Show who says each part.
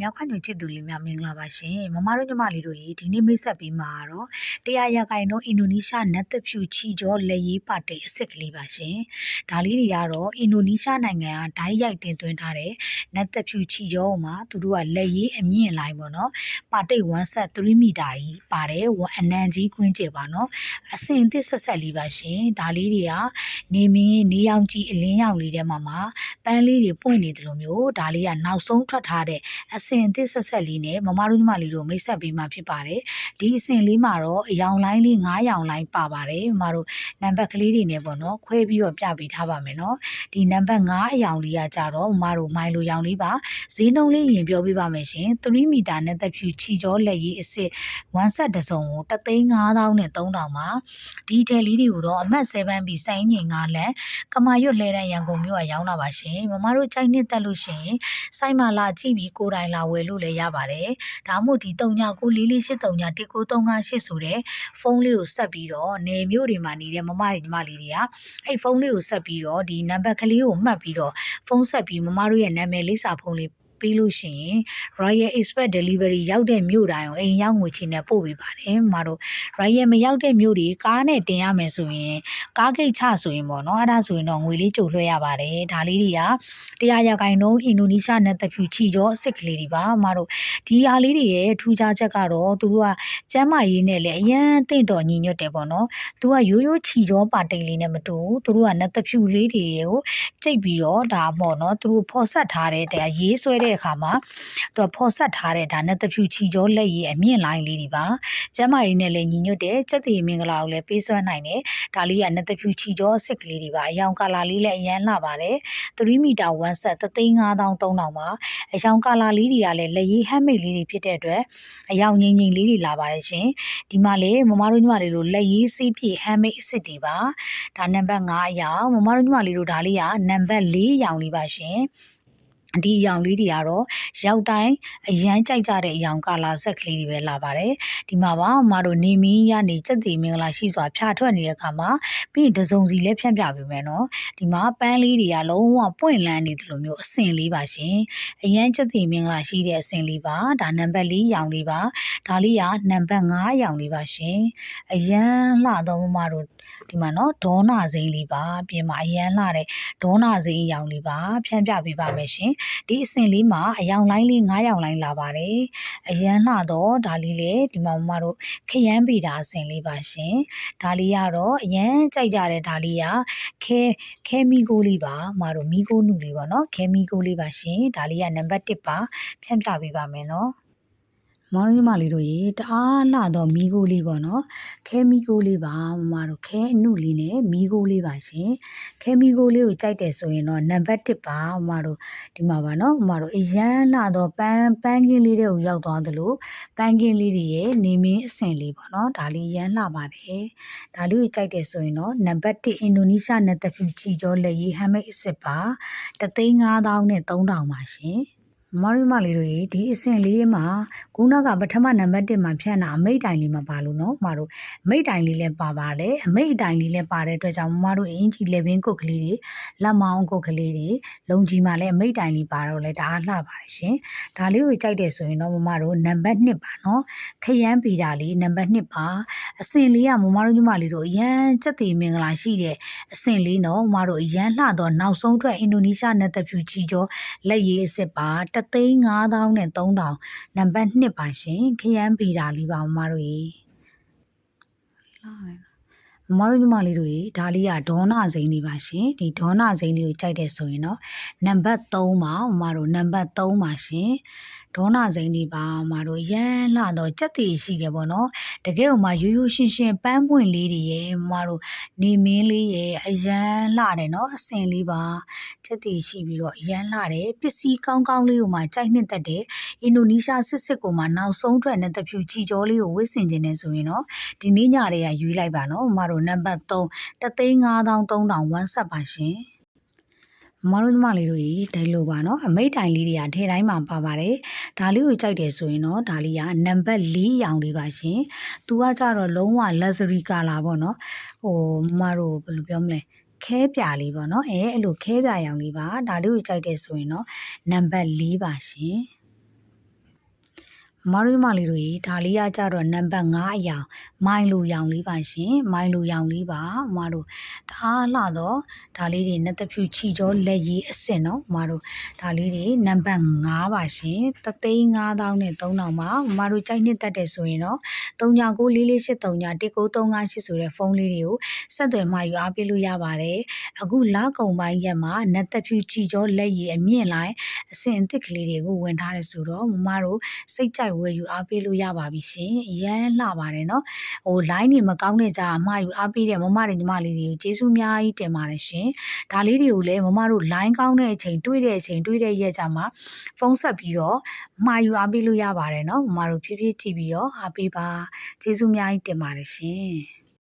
Speaker 1: မြောက်ခညိုချစ်သူလေးများမင်္ဂလာပါရှင်မမတို့ညီမလေးတို့ရေဒီနေ့မိတ်ဆက်ပေးမှာတော့တရားရခိုင်တော့အင်ဒိုနီးရှားနတ်သက်ဖြူချီကျော်လက်ရေးပါတိတ်အစ်စ်ကလေးပါရှင်ဒါလေးတွေကတော့အင်ဒိုနီးရှားနိုင်ငံကဓာတ်ရိုက်တင်သွင်းထားတဲ့နတ်သက်ဖြူချီကျော်မှာသူတို့ကလက်ရေးအမြင့်လိုက်ပေါ့နော်ပါတိတ်1.3မီတာကြီးပါတယ်အနံကြီးကွင်းကျပါနော်အစင်သစ်ဆက်ဆက်လေးပါရှင်ဒါလေးတွေကနေမင်းနေရောင်ကြီးအလင်းရောင်လေးထဲမှာမှာပန်းလေးတွေပွင့်နေတယ်လို့မျိုးဒါလေးကနောက်ဆုံးထွက်ထားတဲ့အစင်အသစ်ဆက်ဆက်လေးနဲ့မမတို့ညီမလေးတို့မိတ်ဆက်ပေးမှဖြစ်ပါတယ်ဒီအစင်လေးမှာတော့အယောင်လိုင်းလေး9ရောင်လိုင်းပါပါတယ်မမတို့နံပါတ်ကလေးတွေနဲ့ပေါ့နော်ခွဲပြီးတော့ပြပေးထားပါမယ်နော်ဒီနံပါတ်9အယောင်လေးကကြတော့မမတို့မိုင်လိုရောင်လေးပါဈေးနှုန်းလေးရင်ပြောပြပါမယ်ရှင်3မီတာနဲ့တက်ဖြူချီကျော်လက်ရေးအစ်1ဆက်တစ်စုံကို3,500နဲ့3,000ပါဒီတယ်လေးတွေကိုတော့အမှတ်7ပြီးစိုင်းငင်9လက်ကမာရွတ်လဲတဲ့ရန်ကုန်မြို့ကရောင်းတာပါရှင်မမတို့ကြိုက်နှစ်တက်လို့ရှင်စိုက်မလာကြည့်ပြီးကိုယ်တိုင်လာဝယ်လို့လည်းရပါတယ်။ဒါမှမဟုတ်ဒီ3994431938ဆိုတဲ့ဖုန်းလေးကိုဆက်ပြီးတော့နေမျိုးတွေမှာနေတဲ့မမတွေညီမလေးတွေကအဲ့ဖုန်းလေးကိုဆက်ပြီးတော့ဒီနံပါတ်ကလေးကိုမှတ်ပြီးတော့ဖုန်းဆက်ပြီးမမတို့ရဲ့နာမည်လိပ်စာဖုန်းလေး ပြီးလို့ရှိရင် Royal Express Delivery ရောက်တဲ့မြို့တိုင်းကိုအိမ်ရောက်ငွေချင်နဲ့ပို့ပေးပါတယ်မတို့ Royal မရောက်တဲ့မြို့တွေကားနဲ့တင်ရမယ်ဆိုရင်ကားဂိတ်ချဆိုရင်ပေါ့နော်အဲ့ဒါဆိုရင်တော့ငွေလေးကြိုလွှဲရပါတယ်ဒါလေးတွေကတရားရကိုင်လုံးအင်ဒိုနီးရှားနဲ့တဖြူချီကျော်အစ်စ်ကလေးတွေပါမတို့ဒီအားလေးတွေရဲ့ထူးခြားချက်ကတော့သူတို့ကကျမ်းမာရေးနဲ့လည်းအရန်တင့်တော်ညီညွတ်တယ်ပေါ့နော်သူကရိုးရိုးချီကျော်ပါတိတ်လေးနဲ့မတူဘူးသူတို့ကနဲ့တဖြူလေးတွေကိုကြိတ်ပြီးတော့ဒါပေါ့နော်သူတို့ဖော်ဆက်ထားတဲ့တဲ့ရေးဆွဲတဲ့အခါမှာသူဖော်ဆက်ထားတဲ့ဒါနဲ့တဖြူချီကျော်လက်ရည်အမြင့်လိုင်းလေးတွေပါကျမ်းမာရေးနဲ့လည်းညီညွတ်တယ်စက်တီမင်္ဂလာကိုလည်းပေးဆွဲနိုင်တယ်ဒါလေးကနဲ့တဖြူချီကျော်စစ်ကလေးတွေပါအယောင်ကာလာလေးလည်းအရန်လှပါတယ်3မီတာ1ဆက်3,500ပါအယောင်ကာလာလေးတွေကလည်းလက်ရည်ဟမ်းမိတ်လေးတွေဖြစ်တဲ့အတွက်အယောင်ငိမ့်ငိမ့်လေးတွေလာပါတယ်ရှင်ဒီမှာလေမမတို့ညီမလေးတို့လက်ရည်စီးပြည့်ဟမ်းမိတ်အစ်စ်တွေပါဒါနံပါတ်5အယောင်မမတို့ညီမလေးတို့ဒါလေးကနံပါတ်4ရောင်လေးပါရှင် ဒီအယောင်လေးတွေကတော့ရောက်တိုင်းအရန်ကြိုက်ကြတဲ့အယောင်ကာလာဆက်ကလေးတွေပဲလာပါတယ်ဒီမှာပါမတို့နေမင်းရနေစက်တီမင်္ဂလာရှိစွာဖြာထွက်နေတဲ့အခါမှာပြီးရင်တစုံစီလည်းဖြန့်ပြပေးမယ်နော်ဒီမှာပန်းလေးတွေကလုံးဝပွင့်လန်းနေသလိုမျိုးအဆင်လေးပါရှင်အရန်စက်တီမင်္ဂလာရှိတဲ့အဆင်လေးပါဒါနံပါတ်4ရောင်လေးပါဒါလေးကနံပါတ်5ရောင်လေးပါရှင်အရန်လှတော့မမတို့ ဒီမှာနော်ဒေါနာစိမ်းလေးပါပြင်မှာအရန်လှတဲ့ဒေါနာစိမ်းရောင်လေးပါဖြန့်ပြပေးပါမယ်ရှင်ဒီအစင်လေးမှာအယောင်လိုင်းလေး9ယောင်လိုင်းလာပါတယ်အရန်လှတော့ဒါလေးလေဒီမှာမမတို့ခရမ်းပေတာအစင်လေးပါရှင်ဒါလေးကတော့အရန်ကြိုက်ကြတဲ့ဒါလေးကခဲခဲမီကိုလေးပါမတို့မီကိုနုလေးပါနော်ခဲမီကိုလေးပါရှင်ဒါလေးကနံပါတ်1ပါဖြန့်ပြပေးပါမယ်နော် မောင်ရမလေးတို့ရေတအားလှတော့မီးကိုလေးပေါ့နော်ခဲမီးကိုလေးပါမမတို့ခဲအနုလေးနဲ့မီးကိုလေးပါရှင်ခဲမီးကိုလေးကိုကြိုက်တယ်ဆိုရင်တော့နံပါတ်1ပါမမတို့ဒီမှာပါနော်မမတို့အရန်လှတော့ပန်းပန်းကင်းလေးတွေကိုရောက်သွားသလိုပန်းကင်းလေးတွေရဲ့နေမင်းအဆင်လေးပေါ့နော်ဒါလေးရန်လှပါတယ်ဒါလေးကိုကြိုက်တယ်ဆိုရင်တော့နံပါတ်1အင်ဒိုနီးရှားနဲ့တဖြူချီကျော်လက်ရေးဟမ်မိတ်အစ်စ်ပါ3,500နဲ့3,000ပါရှင် မမမလေးတို့ရေဒီအဆင့်လေးမှာခုနကပထမနံပါတ်1မှာဖြန့်တာအမိတ်တိုင်လေးမှာပါလို့နော်မမတို့အမိတ်တိုင်လေးလည်းပါပါတယ်အမိတ်တိုင်လေးလည်းပါတဲ့အတွက်ကြောင့်မမတို့အင်ဂျီလေဘင်းကုတ်ကလေးတွေလက်မောင်းကုတ်ကလေးတွေလုံကြီးမှာလည်းအမိတ်တိုင်လေးပါတော့လဲဒါအားလှပါတယ်ရှင်ဒါလေးကိုကြိုက်တယ်ဆိုရင်တော့မမတို့နံပါတ်1ပါနော်ခရမ်းပေတာလေးနံပါတ်2ပါအဆင့်လေးကမမတို့ညီမလေးတို့အရန်စက်သေးမင်္ဂလာရှိတဲ့အဆင့်လေးနော်မမတို့အရန်လှတော့နောက်ဆုံးထွက်အင်ဒိုနီးရှားနယ်သက်ဖြူချီကျော်လက်ရည်အစ်စ်ပါတသိန်း5000နဲ့3000နံပါတ်2ပါရှင်ခရမ်းပေတာလေးပါမမတို့ရေလာမ မတို့ညီမလေးတို့ရေဒါလေးကဒေါနာစိမ်းလေးပါရှင်ဒီဒေါနာစိမ်းလေးကိုကြိုက်တယ်ဆိုရင်တော့နံပါတ်3ပါမမတို့နံပါတ်3ပါရှင်ဒေါနာစိန်လေးပါမတို့ရမ်းလှတော့ကြက်တီရှိတယ်ပေါ့နော်တကယ်ဟိုမှာရိုးရိုးရှင်းရှင်းပန်းပွင့်လေးတွေရဲ့မတို့နေမင်းလေးရဲ့အရန်လှတယ်နော်အစင်လေးပါကြက်တီရှိပြီးတော့အရန်လှတယ်ပစ္စည်းကောင်းကောင်းလေးကိုမှကြိုက်နှစ်သက်တယ်အင်ဒိုနီးရှားစစ်စစ်ကိုမှနောက်ဆုံးထွက်တဲ့တဖြူချီကျော်လေးကိုဝစ်ဆင်ခြင်းနဲ့ဆိုရင်တော့ဒီနေ့ညတည်းကရွေးလိုက်ပါနော်မတို့နံပါတ်3 3,500 3000 one set ပါရှင်မမတို့ညီမလေးတို့ကြီးဒါလိုပါနော်အမိတ်တိုင်လေးတွေကထဲတိုင်းမှာပါပါတယ်ဒါလေးကိုကြိုက်တယ်ဆိုရင်တော့ဒါလေးကနံပါတ်4ရောင်လေးပါရှင်သူကကြတော့လုံးဝ luxury color ပေါ့နော်ဟိုမမတို့ဘယ်လိုပြောမလဲခဲပြလေးပေါ့နော်အဲအဲ့လိုခဲပြရောင်လေးပါဒါလေးကိုကြိုက်တယ်ဆိုရင်တော့နံပါတ်4ပါရှင် မမတို့ညီမလေးတို့ရေဒါလေးကကြတော့နံပါတ်5အရောင်မိုင်းလူရောင်လေးပါရှင်မိုင်းလူရောင်လေးပါမမတို့ဒါလှတော့ဒါလေးတွေနှစ်သက်ဖြူချီကြောလက်ရည်အစ်စ်နော်မမတို့ဒါလေးတွေနံပါတ်5ပါရှင်တသိန်း9000နဲ့3000ပါမမတို့ကြိုက်နှစ်သက်တယ်ဆိုရင်တော့3994431938ဆိုတဲ့ဖုန်းလေးတွေကိုဆက်သွယ်မှယူအားပေးလို့ရပါတယ်အခုလကုံပိုင်းရက်မှာနှစ်သက်ဖြူချီကြောလက်ရည်အမြင့်လိုက်အစင်အသစ်ကလေးတွေကိုဝင်ထားတယ်ဆိုတော့မမတို့စိတ်ကြိုက်ဝယ်ယူအားပေးလို့ရပါပြီရှင်အရန်လှပါတယ်နော်ဟို line တွေမကောင်းတဲ့ကြားအမှားယူအားပေးတဲ့မမတွေညီမလေးတွေကိုကျေးဇူးအများကြီးတင်ပါတယ်ရှင်ဒါလေးတွေကိုလည်းမမတို့ line ကောင်းတဲ့အချိန်တွေ့တဲ့အချိန်တွေ့တဲ့ရက်ကြမှာဖုန်းဆက်ပြီးတော့မှာယူအားပေးလို့ရပါတယ်နော်မမတို့ဖြည်းဖြည်းကြည့်ပြီးတော့အားပေးပါကျေးဇူးအများကြီးတင်ပါတယ်ရှင်